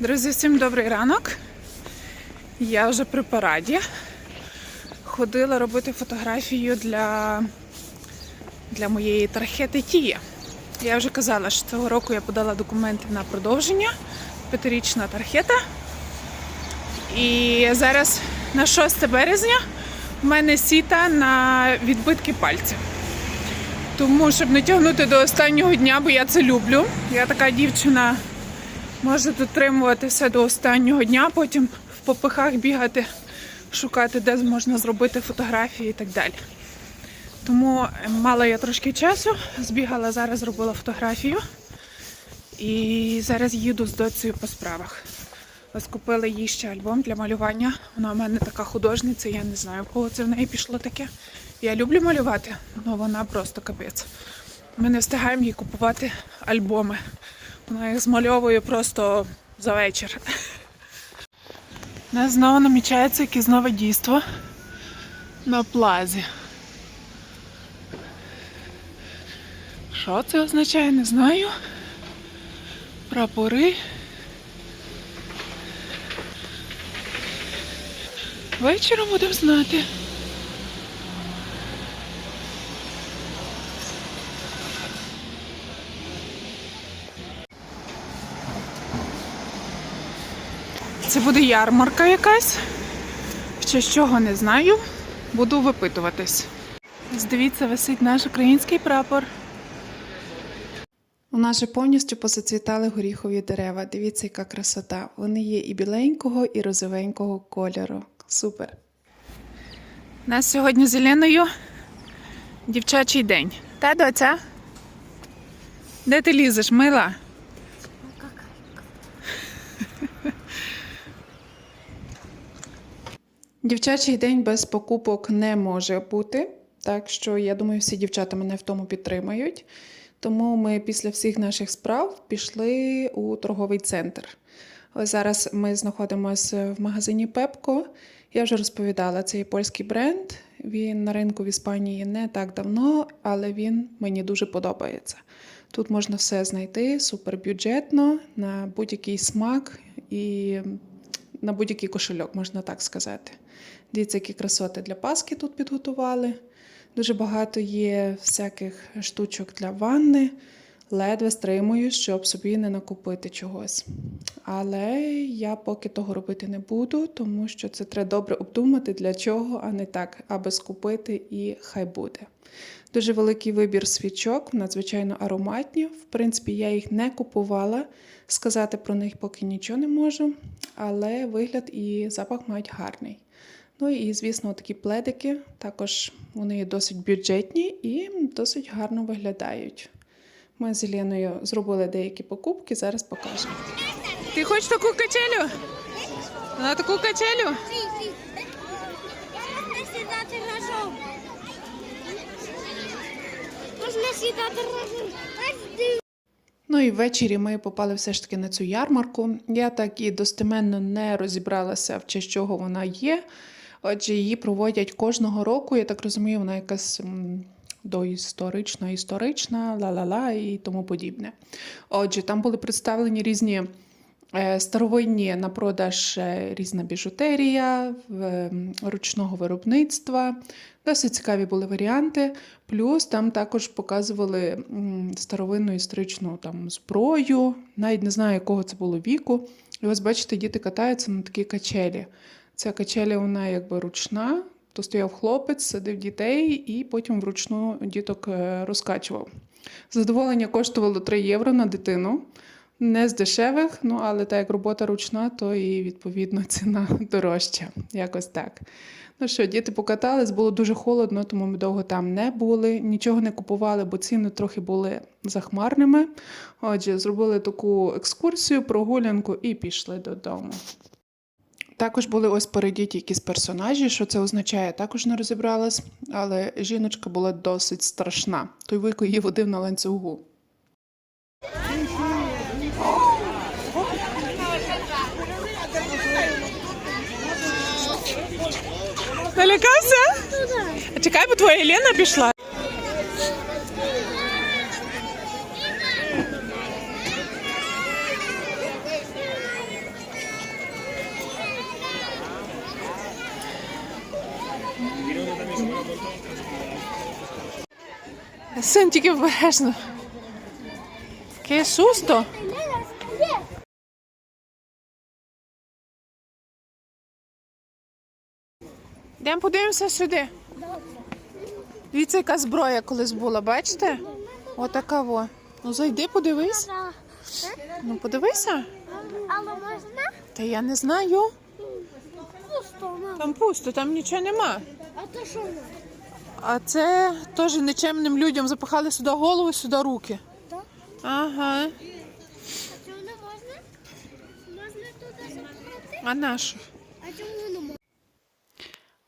Друзі, всім добрий ранок. Я вже при параді. Ходила робити фотографію для, для моєї тархети Тія. Я вже казала, що цього року я подала документи на продовження. П'ятирічна тархета. І зараз на 6 березня в мене сіта на відбитки пальців. Тому, щоб не тягнути до останнього дня, бо я це люблю. Я така дівчина може дотримувати все до останнього дня, потім в попихах бігати, шукати, де можна зробити фотографії і так далі. Тому е, мала я трошки часу, збігала зараз, зробила фотографію. І зараз їду з доцею по справах. Ось купила їй ще альбом для малювання. Вона в мене така художниця, я не знаю, в кого це в неї пішло таке. Я люблю малювати, але вона просто капець. Ми не встигаємо їй купувати альбоми. Вона їх змальовує просто за вечір. У нас знову намічається якесь нове дійство на плазі. Що це означає, не знаю. Прапори. Вечором будемо знати. Це буде ярмарка якась. Ще з чого не знаю. Буду випитуватись. Ось Дивіться, висить наш український прапор. У нас же повністю позацвітали горіхові дерева. Дивіться, яка красота. Вони є і біленького, і розовенького кольору. Супер. У нас сьогодні з Еленою дівчачий день. Та, доця? Де ти лізеш, мила? Дівчачий день без покупок не може бути. Так що я думаю, всі дівчата мене в тому підтримають. Тому ми після всіх наших справ пішли у торговий центр. Ось зараз ми знаходимося в магазині Пепко. Я вже розповідала, це є польський бренд. Він на ринку в Іспанії не так давно, але він мені дуже подобається. Тут можна все знайти супербюджетно, на будь-який смак і на будь-який кошельок, можна так сказати. Дивіться, які красоти для Паски тут підготували. Дуже багато є всяких штучок для ванни. Ледве стримую, щоб собі не накупити чогось. Але я поки того робити не буду, тому що це треба добре обдумати, для чого, а не так, аби скупити і хай буде. Дуже великий вибір свічок, надзвичайно ароматні. В принципі, я їх не купувала. Сказати про них поки нічого не можу, але вигляд і запах мають гарний. Ну і, звісно, такі пледики. Також вони досить бюджетні і досить гарно виглядають. Ми з Єленою зробили деякі покупки, зараз покажемо. Ти хочеш таку качелю? На таку качелю? Ну і ввечері ми попали все ж таки на цю ярмарку. Я так і достеменно не розібралася, в честь чого вона є. Отже, її проводять кожного року. Я так розумію, вона якась доісторична, історична, ла-ла-ла і тому подібне. Отже, там були представлені різні старовинні на продаж е, різна біжутерія ручного виробництва. Досить цікаві були варіанти. Плюс там також показували старовинну історичну там зброю, навіть не знаю, якого це було віку. І ось бачите, діти катаються на такій качелі. Ця качеля, вона якби ручна, то стояв хлопець, садив дітей і потім вручну діток е, розкачував. Задоволення коштувало 3 євро на дитину. Не з дешевих, ну але так як робота ручна, то і відповідно ціна дорожча. Якось так. Ну що, діти покатались, було дуже холодно, тому ми довго там не були, нічого не купували, бо ціни трохи були захмарними. Отже, зробили таку екскурсію, прогулянку і пішли додому. Також були ось передіті якісь персонажі, що це означає, також не розібралась, але жіночка була досить страшна. Той вийко її водив на ланцюгу. Налякався? Чекай, бо твоя Єлена пішла. Син тільки обережно. Таке шусто. Йдемо подивимося сюди. Дивіться, яка зброя колись була, бачите? Отака во. Ну зайди, подивись. Ну подивися. Але можна? Та я не знаю. Пусто. Там пусто, там нічого нема. А то що? А це теж нечемним людям запихали сюди голову, сюди руки. Так? Ага. А чому не можна? Можна туди запхати? А наш? А чому не можна?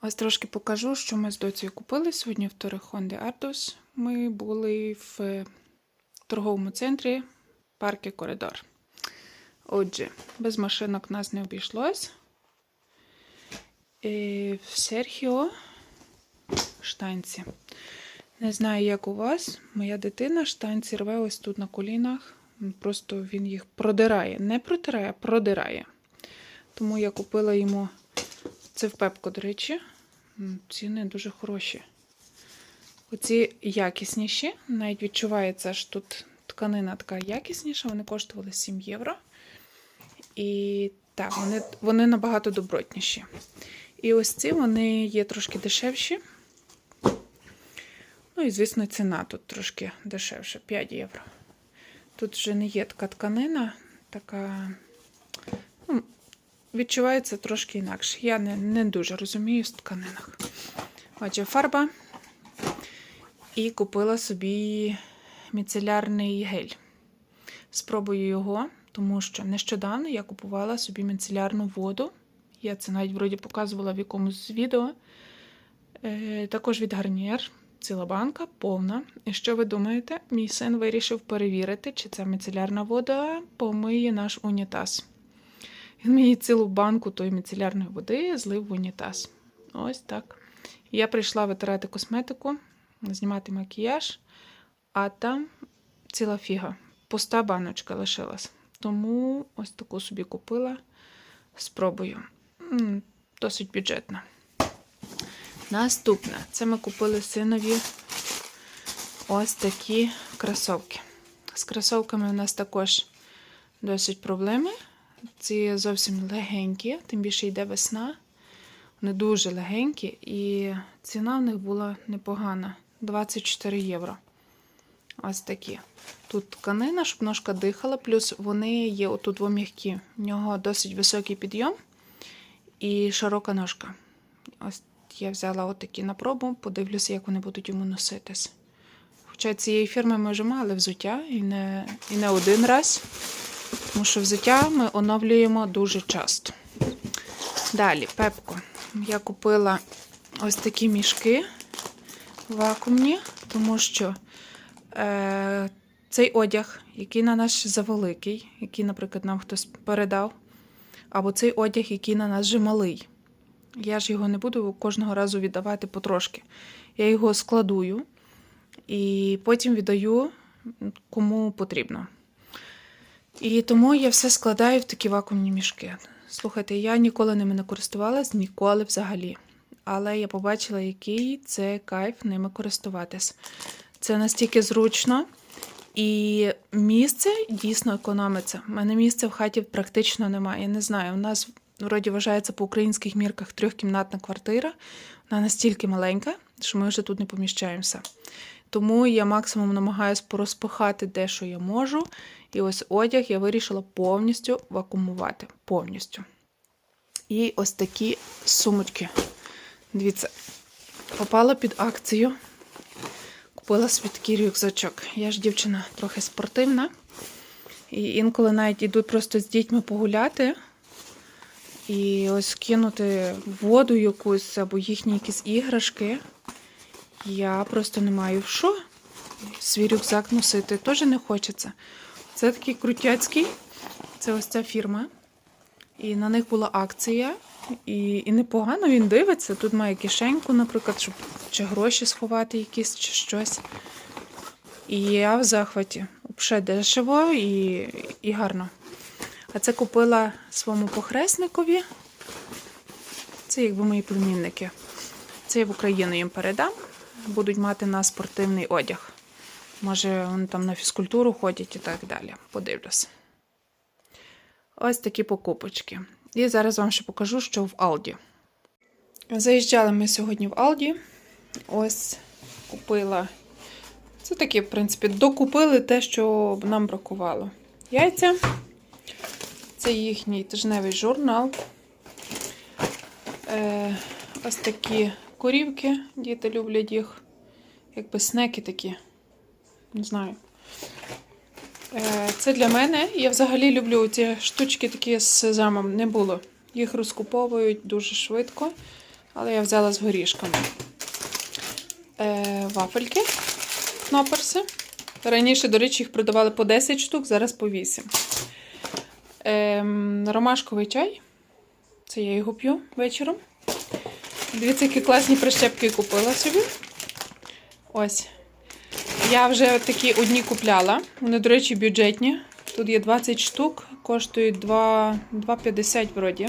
Ось трошки покажу, що ми з доцею купили сьогодні в Торехонде Ардос. Ми були в е, торговому центрі парки Коридор. Отже, без машинок нас не обійшлось. Е, В Серхіо штанці. Не знаю, як у вас. Моя дитина штанці рве ось тут на колінах. Просто він їх продирає. Не протирає, а продирає. Тому я купила йому це в Пепко, до речі. Ціни дуже хороші. Оці якісніші, навіть відчувається, що тут тканина така якісніша, вони коштували 7 євро. І так, вони, вони набагато добротніші. І ось ці вони є трошки дешевші. Ну і, звісно, ціна тут трошки дешевша 5 євро. Тут вже не є така тканина, така. Відчувається трошки інакше. Я не, не дуже розумію в тканинах. Отже, фарба. І купила собі міцелярний гель. Спробую його, тому що нещодавно я купувала собі міцелярну воду. Я це навіть вроді показувала в якомусь з відео. Е, також від Гарнієр. Ціла банка повна. І що ви думаєте? Мій син вирішив перевірити, чи ця міцелярна вода помиє наш унітаз. Він мені цілу банку тої міцелярної води злив в унітаз. Ось так. Я прийшла витирати косметику, знімати макіяж, а там ціла фіга. Пуста баночка лишилась. Тому ось таку собі купила. Спробую. Досить бюджетна. Наступне. Це ми купили синові ось такі кросовки. З кросовками у нас також досить проблеми. Ці зовсім легенькі, тим більше йде весна. Вони дуже легенькі, і ціна в них була непогана 24 євро. Ось такі. Тут тканина, щоб ножка дихала, плюс вони є отут м'які. В нього досить високий підйом і широка ножка. Ось я взяла отакі на пробу, подивлюся, як вони будуть йому носитись. Хоча цієї фірми ми вже мали взуття і не, і не один раз. Тому що взуття ми оновлюємо дуже часто. Далі, пепко. Я купила ось такі мішки вакуумні, тому що е, цей одяг, який на нас завеликий, який, наприклад, нам хтось передав, або цей одяг, який на нас вже малий. Я ж його не буду кожного разу віддавати потрошки. Я його складую і потім віддаю кому потрібно. І тому я все складаю в такі вакуумні мішки. Слухайте, я ніколи ними не користувалась, ніколи взагалі. Але я побачила, який це кайф ними користуватись. Це настільки зручно, і місце дійсно економиться. У мене місця в хаті практично немає. Я не знаю, у нас вроді вважається по українських мірках трьохкімнатна квартира. Вона настільки маленька, що ми вже тут не поміщаємося. Тому я максимум намагаюся порозпихати де, що я можу. І ось одяг я вирішила повністю вакуумувати. Повністю. І ось такі сумочки. Дивіться, попала під акцію. Купила собі такий рюкзачок. Я ж дівчина трохи спортивна. І інколи навіть йду просто з дітьми погуляти. І ось кинути воду якусь або їхні якісь іграшки. Я просто не маю що. Свій рюкзак носити теж не хочеться. Це такий крутяцький. Це ось ця фірма. І на них була акція. І, і непогано він дивиться. Тут має кишеньку, наприклад, щоб чи гроші сховати якісь, чи щось. І я в захваті. Взагалі дешево і, і гарно. А це купила своєму похресникові. Це якби мої племінники. Це я в Україну їм передам. Будуть мати на спортивний одяг. Може, вони там на фізкультуру ходять і так далі. Подивлюся. Ось такі покупочки. І зараз вам ще покажу, що в Алді. Заїжджали ми сьогодні в Алді. Ось купила. Це таке, в принципі, докупили те, що нам бракувало. Яйця. Це їхній тижневий журнал. Е, ось такі корівки. Діти люблять їх. Якби снеки такі. Не знаю. Е, це для мене. Я взагалі люблю ці штучки такі з сезамом. Не було. Їх розкуповують дуже швидко. Але я взяла з горішками. Е, вафельки, кноперси. Раніше, до речі, їх продавали по 10 штук, зараз по 8. Ем, ромашковий чай. Це я його п'ю вечором. Дивіться, які класні прищепки купила собі. Ось. Я вже такі одні купляла. Вони, до речі, бюджетні. Тут є 20 штук, коштують 2,50 вроді.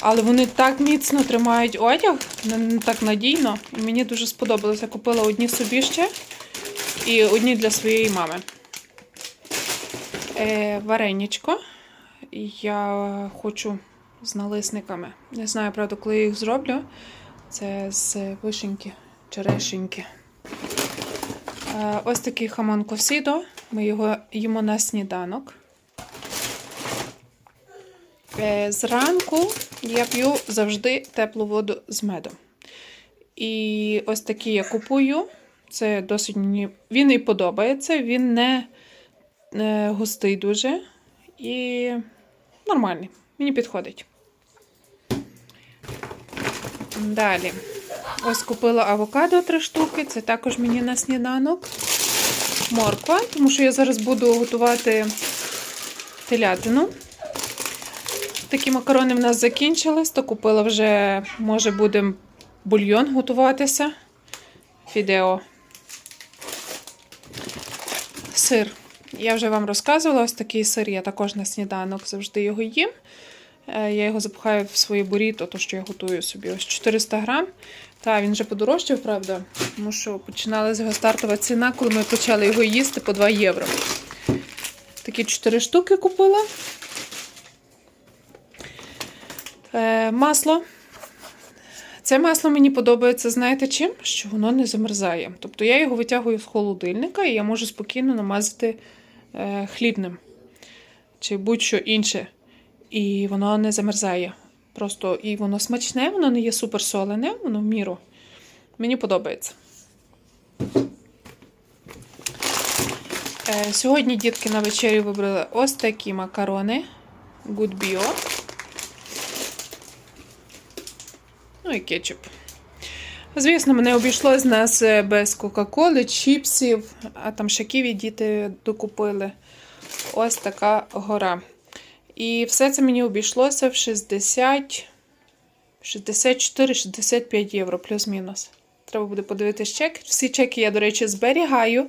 Але вони так міцно тримають одяг, так надійно. І мені дуже сподобалося. Купила одні собі ще і одні для своєї мами. Е, вареничко. Я хочу з налисниками. Не знаю, правда, коли я їх зроблю. Це з вишеньки, черешеньки. Е, ось такий хамон косідо. Ми його їмо на сніданок. Е, Зранку я п'ю завжди теплу воду з медом. І ось такі я купую. Це досить мені. Він і подобається, він не густий дуже і нормальний. Мені підходить. Далі. Ось купила авокадо три штуки. Це також мені на сніданок. Морква, тому що я зараз буду готувати телятину. Такі макарони в нас закінчились, то купила вже, може, будемо бульйон готуватися. Фідео. Сир. Я вже вам розказувала, ось такий сир я також на сніданок завжди його їм. Е, Я його запихаю в свої буріто, то що я готую собі. Ось 400 грам. Та, він вже подорожчав, правда, тому що починала з його стартова ціна, коли ми почали його їсти по 2 євро. Такі 4 штуки купила. Е, масло. Це масло мені подобається, знаєте чим? Що воно не замерзає. Тобто я його витягую з холодильника і я можу спокійно намазати е, хлібним чи будь-що інше. І воно не замерзає. Просто і воно смачне, воно не є суперсолене, воно в міру. Мені подобається. Е, сьогодні дітки на вечері вибрали ось такі макарони Good Bio. Ну і кетчуп. Звісно, мене обійшлось нас е, без Кока-Коли, чіпсів, а там ще ківі діти докупили. Ось така гора. І все це мені обійшлося в 60, 64-65 євро, плюс-мінус. Треба буде подивитись чек. Всі чеки я, до речі, зберігаю,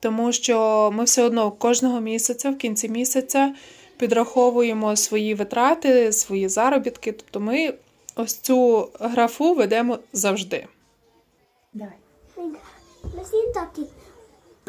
тому що ми все одно кожного місяця, в кінці місяця, підраховуємо свої витрати, свої заробітки. Тобто ми ось цю графу ведемо завжди. Давай.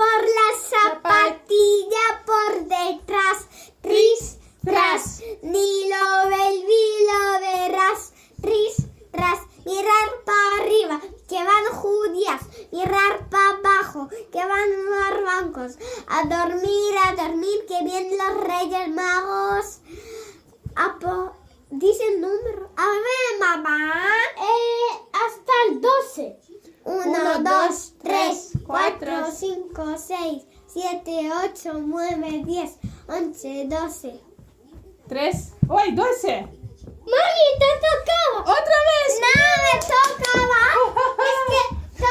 Por la zapatilla por detrás, tris, tras, ni lo ves, ni lo verás, tris, tras, mirar para arriba, que van judías, mirar para abajo, que van los bancos, a dormir, a dormir, que vienen los reyes magos. A po- Dice el número. A ver, mamá. Eh, hasta el 12. 1, 2, 3, 4, 5, 6, 7, 8, 9, 10, 11, 12. Tres. ¡Oi, doce! ¡Mami, te tocaba! ¡Otra vez! ¡No, me tocaba! es que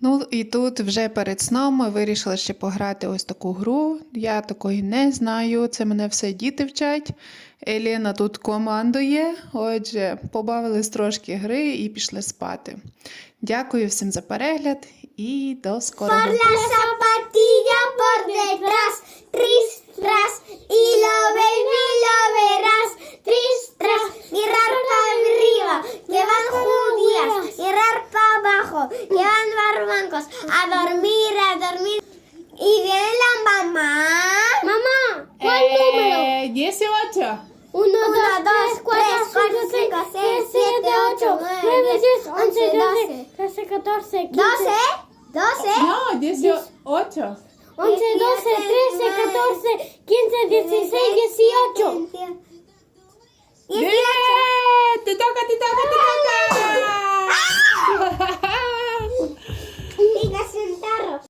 Ну і тут вже перед сном ми вирішили ще пограти ось таку гру. Я такої не знаю. Це мене все діти вчать. Еліна тут командує. Отже, побавились трошки гри і пішли спати. Дякую всім за перегляд і до скорого. y lo ve, y lo verás, tris, tras, y rarpa arriba, llevan judías, y para abajo, llevan barbancos, a dormir, a dormir. Y viene la mamá. Mamá, ¿cuál eh, número? 18. 1, 2, 3, 4, 5, 6, 7, 8, 9, 10, 11, 12, 13, 14, 15, No, 18. 11, 12, 13, 14, 15, 16, 18. ¡Bien! ¡Te toca, te toca, te toca! ¡Ah!